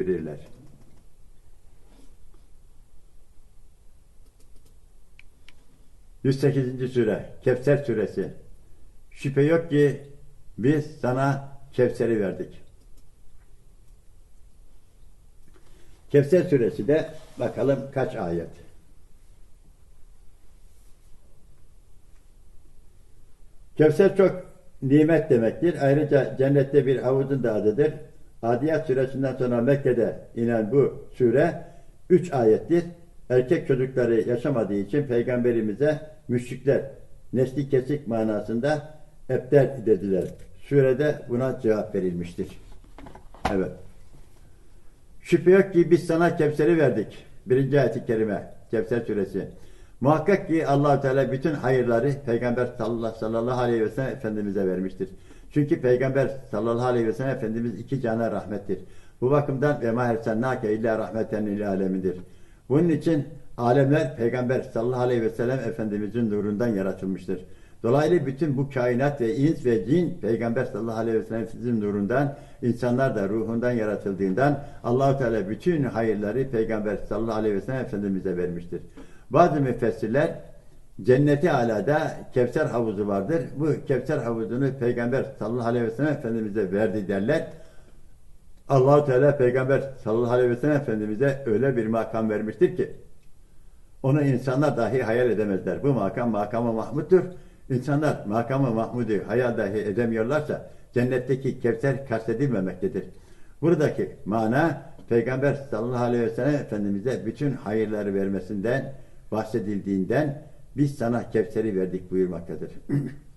verirler. ...108. sure Kevser suresi Şüphe yok ki biz sana Kevser'i verdik. Kevser suresi de bakalım kaç ayet. Kevser çok nimet demektir. Ayrıca cennette bir havuzun da adıdır. Adiyat suresinden sonra Mekke'de inen bu sure üç ayettir. Erkek çocukları yaşamadığı için peygamberimize müşrikler nesli kesik manasında epter dediler. Surede buna cevap verilmiştir. Evet. Şüphe yok ki biz sana Kevser'i verdik. Birinci ayet-i kerime. Kevser suresi. Muhakkak ki allah Teala bütün hayırları Peygamber sallallahu, aleyhi ve sellem Efendimiz'e vermiştir. Çünkü Peygamber sallallahu aleyhi ve sellem Efendimiz iki cana rahmettir. Bu bakımdan ve ma ersennâke illa rahmeten lil alemidir. Bunun için alemler Peygamber sallallahu aleyhi ve sellem Efendimiz'in nurundan yaratılmıştır. Dolayısıyla bütün bu kainat ve ins ve cin Peygamber sallallahu aleyhi ve sellem Efendimiz'in nurundan, insanlar da ruhundan yaratıldığından Allahu Teala bütün hayırları Peygamber sallallahu aleyhi ve sellem Efendimiz'e vermiştir. Bazı müfessirler cenneti alada Kevser havuzu vardır. Bu Kevser havuzunu Peygamber sallallahu aleyhi ve sellem Efendimiz'e verdi derler. Allahu Teala Peygamber sallallahu aleyhi ve sellem Efendimiz'e öyle bir makam vermiştir ki onu insanlar dahi hayal edemezler. Bu makam makamı Mahmud'dur. İnsanlar makamı Mahmud'u hayal dahi edemiyorlarsa cennetteki Kevser kastedilmemektedir. Buradaki mana Peygamber sallallahu aleyhi ve sellem Efendimiz'e bütün hayırları vermesinden bahsedildiğinden biz sana Kevser'i verdik buyurmaktadır.